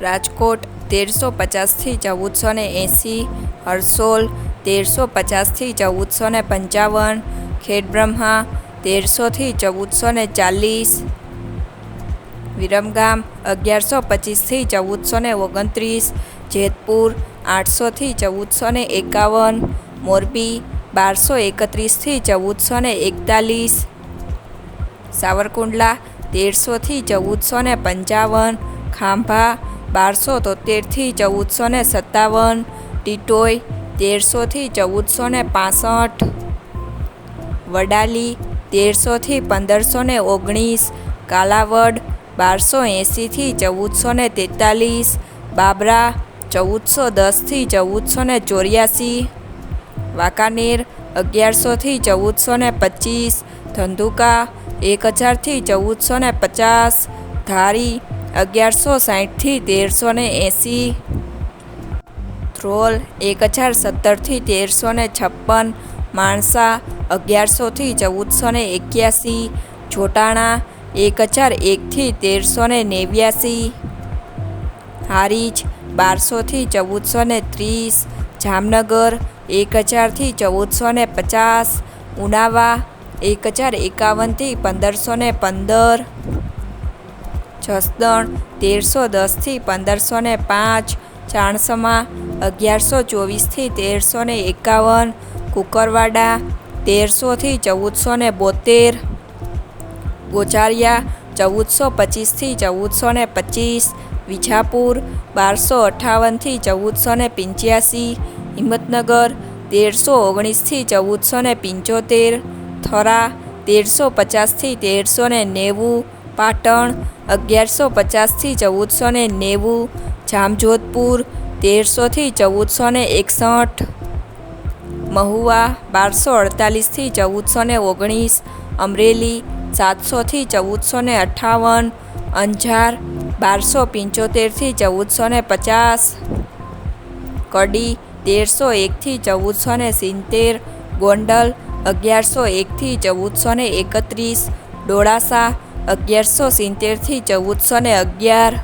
રાજકોટ તેરસો પચાસથી ચૌદસો ને એંસી, હરસોલ તેરસો પચાસથી ચૌદસો ને પંચાવન, ખેડબ્રહ્મા તેરસોથી ચૌદસો ને ચાલીસ, વિરમગામ અગિયારસો પચીસથી ચૌદસો ને ઓગણત્રીસ, જેતપુર આઠસોથી ચૌદસો ને એકાવન, મોરબી બારસો એકત્રીસથી ચૌદસો ને એકતાલીસ, સાવરકુંડલા તેરસોથી ચૌદસો ને પંચાવન, ખાંભા બારસો તોતેરથી ચૌદસો ને સત્તાવન ટીટોઈ તેરસોથી ચૌદસો ને પાસઠ, વડાલી તેરસોથી પંદરસો ને ઓગણીસ, કાલાવડ બારસો એંસીથી ચૌદસો ને તેતાલીસ, બાબરા ચૌદસો દસથી ચૌદસો ને ચોર્યાસી, વાંકાનેર અગિયારસોથી ચૌદસો ને પચીસ, ધંધુકા એક હજારથી ચૌદસો ને પચાસ, ધારી અગિયારસો સાઠથી તેરસો ને એંસી ધ્રોલ એક હજાર સત્તરથી તેરસો ને છપ્પન માણસા અગિયારસોથી ચૌદસો ને એક્યાસી જોટાણા એક હજાર એકથી તેરસો ને નેવ્યાસી હારીજ બારસોથી ચૌદસો ને ત્રીસ જામનગર એક હજારથી ચૌદસો ને પચાસ ઉનાવા એક હજાર એકાવનથી પંદરસો ને પંદર જસદણ તેરસો દસથી પંદરસો ને પાંચ ચાણસમા અગિયારસો ચોવીસથી તેરસો ને એકાવન, કુકરવાડા તેરસોથી ચૌદસો ને બોતેર, ગોચારિયા ચૌદસો પચીસથી ચૌદસો ને પચીસ, વિજાપુર બારસો અઠ્ઠાવનથી ચૌદસો ને પંચ્યાસી, હિંમતનગર તેરસો ઓગણીસથી ચૌદસો ને પંચોતેર, થરા તેરસો પચાસથી તેરસો ને નેવું પાટણ, અગિયારસો પચાસથી ચૌદસો ને નેવું, જામજોધપુર, તેરસોથી ચૌદસો ને એકસઠ. મહુવા, બારસો અડતાલીસથી ચૌદસો ને ઓગણીસ. અમરેલી, સાતસોથી ચૌદસો ને અઠ્ઠાવન અંજાર, બારસો પંચોતેરથી ચૌદસો ને પચાસ. કડી, તેરસો એકથી ચૌદસો ને સિત્તેર. ગોંડલ, અગિયારસો એકથી ચૌદસો ને એકત્રીસ. ડોળાસા અગિયારસો સિત્તેરથી ચૌદસો ને અગિયાર.